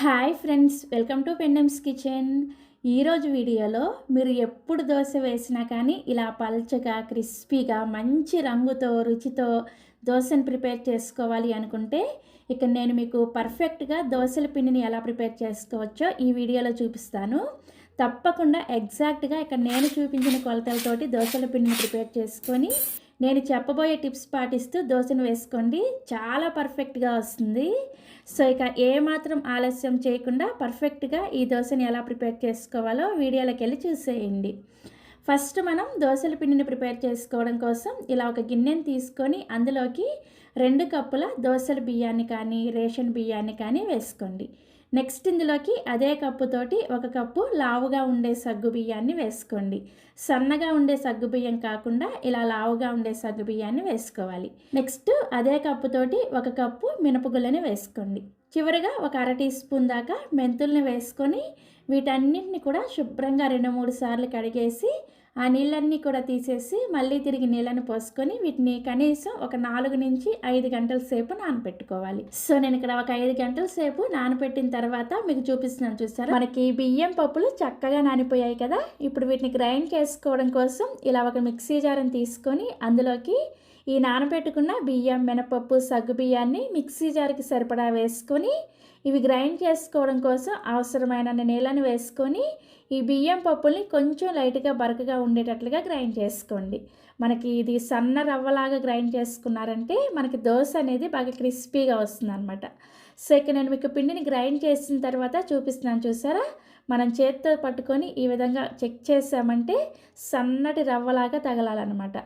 Hi friends welcome to Pendem's kitchen. ఈరోజు వీడియోలో మీరు ఎప్పుడు దోశ వేసినా కానీ ఇలా పల్చగా క్రిస్పీగా మంచి రంగుతో రుచితో దోశను ప్రిపేర్ చేసుకోవాలి అనుకుంటే ఇక నేను మీకు పర్ఫెక్ట్గా దోశల పిండిని ఎలా ప్రిపేర్ చేసుకోవచ్చో ఈ వీడియోలో చూపిస్తాను. తప్పకుండా ఎగ్జాక్ట్గా ఇక్కడ నేను చూపించిన కొలతలతోటి దోశల పిండిని ప్రిపేర్ చేసుకొని నేను చెప్పబోయే టిప్స్ పాటిస్తూ దోశను వేసుకోండి. చాలా పర్ఫెక్ట్గా వస్తుంది. సో ఇక ఏమాత్రం ఆలస్యం చేయకుండా పర్ఫెక్ట్గా ఈ దోశని ఎలా ప్రిపేర్ చేసుకోవాలో వీడియోలోకి వెళ్ళి చూసేయండి. ఫస్ట్ మనం దోశల పిండిని ప్రిపేర్ చేసుకోవడం కోసం ఇలా ఒక గిన్నెని తీసుకొని అందులోకి రెండు కప్పుల దోశల బియ్యాన్ని కానీ రేషన్ బియ్యాన్ని కానీ వేసుకోండి. నెక్స్ట్ ఇందులోకి అదే కప్పుతోటి ఒక కప్పు లావుగా ఉండే సగ్గు బియ్యాన్ని వేసుకోండి. సన్నగా ఉండే సగ్గు బియ్యం కాకుండా ఇలా లావుగా ఉండే సగ్గు బియ్యాన్ని వేసుకోవాలి. నెక్స్ట్ అదే కప్పుతోటి ఒక కప్పు మినపగుళ్ళని వేసుకోండి. చివరిగా ఒక అర టీ స్పూన్ దాకా మెంతుల్ని వేసుకొని వీటన్నిటిని కూడా శుభ్రంగా రెండు మూడు సార్లు కడిగేసి ఆ నీళ్ళన్నీ కూడా తీసేసి మళ్ళీ తిరిగి నీళ్ళని పోసుకొని వీటిని కనీసం ఒక నాలుగు నుంచి ఐదు గంటల సేపు నానబెట్టుకోవాలి సో నేను ఇక్కడ ఒక ఐదు గంటల సేపు నానబెట్టిన తర్వాత మీకు చూపిస్తున్నాను చూసారా? మనకి బియ్యం పప్పులు చక్కగా నానిపోయాయి కదా? ఇప్పుడు వీటిని గ్రైండ్ చేసుకోవడం కోసం ఇలా ఒక మిక్సీ జారం తీసుకొని అందులోకి ఈ నానబెట్టుకున్న బియ్యం మినపప్పు సగ్గు బియ్యాన్ని మిక్సీ జార్కి సరిపడా వేసుకొని ఇవి గ్రైండ్ చేసుకోవడం కోసం అవసరమైన నీళ్ళని వేసుకొని ఈ బియ్యం పప్పుల్ని కొంచెం లైట్గా బరకగా ఉండేటట్లుగా గ్రైండ్ చేసుకోండి. మనకి ఇది సన్న రవ్వలాగా గ్రైండ్ చేసుకున్నారంటే మనకి దోశ అనేది బాగా క్రిస్పీగా వస్తుంది అనమాట సో ఇక నేను మీకు పిండిని గ్రైండ్ చేసిన తర్వాత చూపిస్తున్నాను చూసారా? మనం చేత్తో పట్టుకొని ఈ విధంగా చెక్ చేసామంటే సన్నటి రవ్వలాగా తగలాలన్నమాట.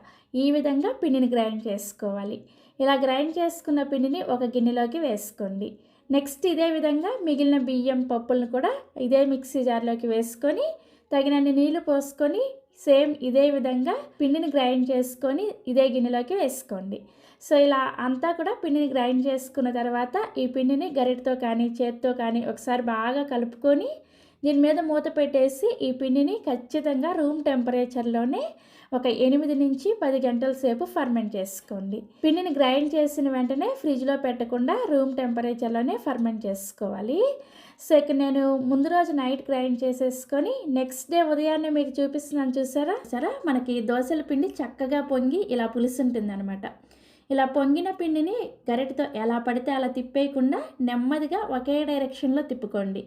ఈ విధంగా పిండిని గ్రైండ్ చేసుకోవాలి. ఇలా గ్రైండ్ చేసుకున్న పిండిని ఒక గిన్నెలోకి వేసుకోండి. నెక్స్ట్ ఇదే విధంగా మిగిలిన బియ్యం పప్పులను కూడా ఇదే మిక్సీ జార్లోకి వేసుకొని తగినన్ని నీళ్ళు పోసుకొని సేమ్ ఇదే విధంగా పిండిని గ్రైండ్ చేసుకొని ఇదే గిన్నెలోకి వేసుకోండి. సో ఇలా అంతా కూడా పిండిని గ్రైండ్ చేసుకున్న తర్వాత ఈ పిండిని గరిటతో కానీ చేత్తో కానీ ఒకసారి బాగా కలుపుకొని దీని మీద మూత పెట్టేసి ఈ పిండిని ఖచ్చితంగా రూమ్ టెంపరేచర్లోనే ఒక ఎనిమిది నుంచి పది గంటల సేపు ఫర్మెంట్ చేసుకోండి. పిండిని గ్రైండ్ చేసిన వెంటనే ఫ్రిడ్జ్లో పెట్టకుండా రూమ్ టెంపరేచర్లోనే ఫర్మెంట్ చేసుకోవాలి. సెకండ్ నేను ముందు రోజు నైట్ గ్రైండ్ చేసేసుకొని నెక్స్ట్ డే ఉదయాన్నే మీకు చూపిస్తున్నాను చూసారా? సరే మనకి దోశల పిండి చక్కగా పొంగి ఇలా పులుసుంటుంది అనమాట ఇలా పొంగిన పిండిని గరిటతో ఎలా పడితే అలా తిప్పేయకుండా నెమ్మదిగా ఒకే డైరెక్షన్లో తిప్పుకోండి.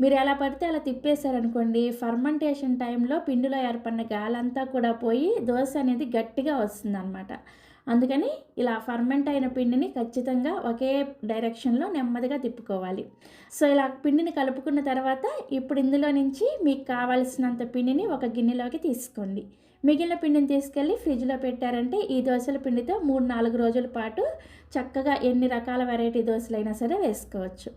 మీరు ఎలా పడితే అలా తిప్పేశారనుకోండి ఫర్మెంటేషన్ టైంలో పిండిలో ఏర్పడిన గాలంతా కూడా పోయి దోశ అనేది గట్టిగా వస్తుందన్నమాట. అందుకని ఇలా ఫర్మెంట్ అయిన పిండిని ఖచ్చితంగా ఒకే డైరెక్షన్లో నెమ్మదిగా తిప్పుకోవాలి. సో ఇలా పిండిని కలుపుకున్న తర్వాత ఇప్పుడు ఇందులో నుంచి మీకు కావాల్సినంత పిండిని ఒక గిన్నెలోకి తీసుకోండి. మిగిలిన పిండిని తీసుకెళ్ళి ఫ్రిడ్జ్లో పెట్టారంటే ఈ దోశల పిండితో మూడు నాలుగు రోజుల పాటు చక్కగా ఎన్ని రకాల వెరైటీ దోశలైనా సరే వేసుకోవచ్చు.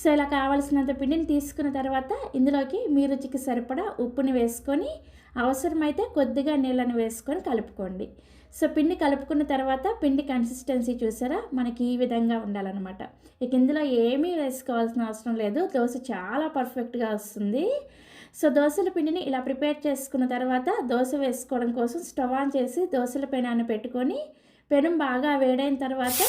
సో ఇలా కావాల్సినంత పిండిని తీసుకున్న తర్వాత ఇందులోకి మీ రుచికి సరిపడా ఉప్పుని వేసుకొని అవసరమైతే కొద్దిగా నీళ్ళని వేసుకొని కలుపుకోండి. సో పిండి కలుపుకున్న తర్వాత పిండి కన్సిస్టెన్సీ చూసారా? మనకి ఈ విధంగా ఉండాలన్నమాట. ఇక ఇందులో ఏమీ వేసుకోవాల్సిన అవసరం లేదు. దోశ చాలా పర్ఫెక్ట్గా వస్తుంది. సో దోశల పిండిని ఇలా ప్రిపేర్ చేసుకున్న తర్వాత దోశ వేసుకోవడం కోసం స్టవ్ ఆన్ చేసి దోశల పెనాన్ని పెట్టుకొని పెనం బాగా వేడైన తర్వాత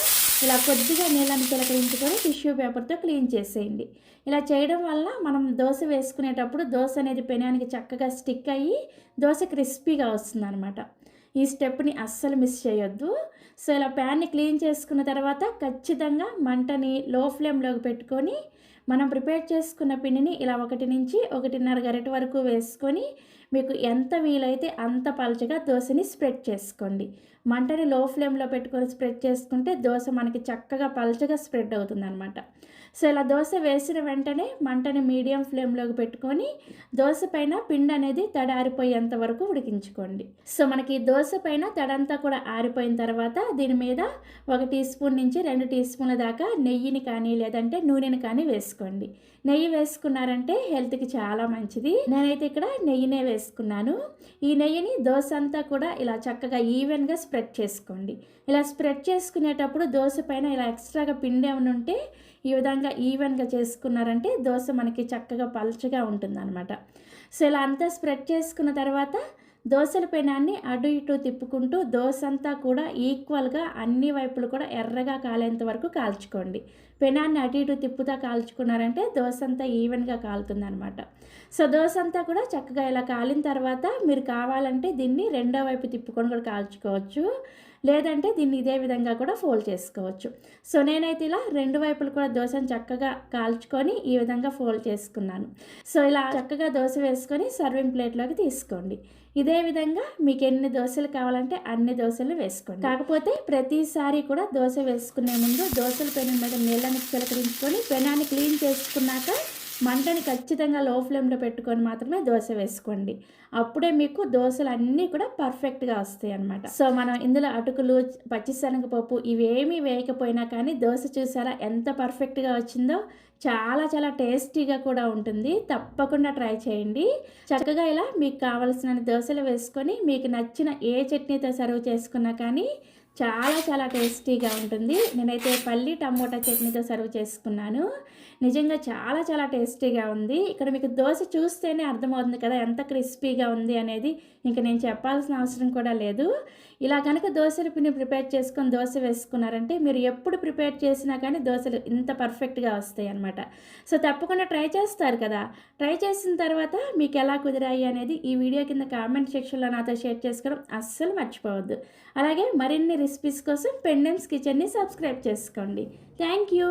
ఇలా కొద్దిగా నీళ్ళని పిలకరించుకొని టిష్యూ పేపర్తో క్లీన్ చేసేయండి. ఇలా చేయడం వల్ల మనం దోశ వేసుకునేటప్పుడు దోశ అనేది పెనానికి చక్కగా స్టిక్ అయ్యి దోశ క్రిస్పీగా వస్తుంది అనమాట ఈ స్టెప్ని అస్సలు మిస్ చేయొద్దు. సో ఇలా ప్యాన్ని క్లీన్ చేసుకున్న తర్వాత ఖచ్చితంగా మంటని లో ఫ్లేమ్లోకి పెట్టుకొని మనం ప్రిపేర్ చేసుకున్న పిండిని ఇలా ఒకటి నుంచి ఒకటిన్నర గరిట వరకు వేసుకొని మీకు ఎంత వీలైతే అంత పలచగా దోశని స్ప్రెడ్ చేసుకోండి. మంటని లో ఫ్లేమ్లో పెట్టుకొని స్ప్రెడ్ చేసుకుంటే దోశ మనకి చక్కగా పలచగా స్ప్రెడ్ అవుతుంది అనమాట సో ఇలా దోశ వేసిన వెంటనే మంటని మీడియం ఫ్లేమ్లోకి పెట్టుకొని దోశ పైన పిండి అనేది తడ ఆరిపోయేంత వరకు ఉడికించుకోండి. సో మనకి దోశ పైన తడంతా కూడా ఆరిపోయిన తర్వాత దీని మీద ఒక టీ స్పూన్ నుంచి రెండు టీ స్పూన్ల దాకా నెయ్యిని కానీ లేదంటే నూనెని కానీ వేసుకోండి. నెయ్యి వేసుకున్నారంటే హెల్త్కి చాలా మంచిది. నేనైతే ఇక్కడ నెయ్యినే వేసుకున్నాను. ఈ నెయ్యిని దోశ అంతా కూడా ఇలా చక్కగా ఈవెన్గా స్ప్రెడ్ చేసుకోండి. ఇలా స్ప్రెడ్ చేసుకునేటప్పుడు దోశ పైన ఇలా ఎక్స్ట్రాగా పిండి ఏమైనా ఉంటే ఈ విధంగా ఈవెన్గా చేసుకున్నారంటే దోశ మనకి చక్కగా పలుచగా ఉంటుందన్నమాట. సో ఇలా అంతా స్ప్రెడ్ చేసుకున్న తర్వాత దోశల పెనాన్ని అటు ఇటు తిప్పుకుంటూ దోశ అంతా కూడా ఈక్వల్గా అన్ని వైపులు కూడా ఎర్రగా కాలేంత వరకు కాల్చుకోండి. పెనాన్ని అటు ఇటు తిప్పుతా కాల్చుకున్నారంటే దోశ అంతా ఈవెన్గా కాలుతుంది అనమాట సో దోశ అంతా కూడా చక్కగా ఇలా కాలిన తర్వాత మీరు కావాలంటే దీన్ని రెండో వైపు తిప్పుకొని కూడా కాల్చుకోవచ్చు. లేదంటే దీన్ని ఇదే విధంగా కూడా ఫోల్డ్ చేసుకోవచ్చు. సో నేనైతే ఇలా రెండు వైపులు కూడా దోశను చక్కగా కాల్చుకొని ఈ విధంగా ఫోల్డ్ చేసుకున్నాను. సో ఇలా చక్కగా దోశ వేసుకొని సర్వింగ్ ప్లేట్లోకి తీసుకోండి. ఇదే విధంగా మీకు ఎన్ని దోశలు కావాలంటే అన్ని దోశలు వేసుకోండి. కాకపోతే ప్రతిసారి కూడా దోశ వేసుకునే ముందు దోశల పెనం మీద నీళ్ళని చిలకరించుకొని పెనాన్ని క్లీన్ చేసుకున్నాక మంటని ఖచ్చితంగా లో ఫ్లేమ్లో పెట్టుకొని మాత్రమే దోశ వేసుకోండి. అప్పుడే మీకు దోశలు అన్నీ కూడా పర్ఫెక్ట్గా వస్తాయి అనమాట సో మనం ఇందులో అటుకులు పచ్చిశనగపప్పు ఇవేమీ వేయకపోయినా కానీ దోశ చూసారా ఎంత పర్ఫెక్ట్గా వచ్చిందో? చాలా చాలా టేస్టీగా కూడా ఉంటుంది. తప్పకుండా ట్రై చేయండి. చక్కగా ఇలా మీకు కావలసిన దోశలు వేసుకొని మీకు నచ్చిన ఏ చట్నీతో సర్వ్ చేసుకున్నా కానీ చాలా చాలా టేస్టీగా ఉంటుంది. నేనైతే పల్లి టమోటా చట్నీతో సర్వ్ చేసుకున్నాను. నిజంగా చాలా చాలా టేస్టీగా ఉంది. ఇక్కడ మీకు దోశ చూస్తేనే అర్థమవుతుంది కదా ఎంత క్రిస్పీగా ఉంది అనేది. ఇంకా నేను చెప్పాల్సిన అవసరం కూడా లేదు. ఇలా కనుక దోశ పిండి ప్రిపేర్ చేసుకొని దోశ వేసుకున్నారంటే మీరు ఎప్పుడు ప్రిపేర్ చేసినా కానీ దోశలు ఇంత పర్ఫెక్ట్గా వస్తాయి అనమాట సో తప్పకుండా ట్రై చేస్తారు కదా. ట్రై చేసిన తర్వాత మీకు ఎలా కుదిరాయి అనేది ఈ వీడియో కింద కామెంట్ సెక్షన్లో నాతో షేర్ చేసుకోవడం అస్సలు మర్చిపోవద్దు. అలాగే మరిన్ని రెసిపీస్ కోసం పెండెమ్స్ కిచెన్ని సబ్స్క్రైబ్ చేసుకోండి. Thank you.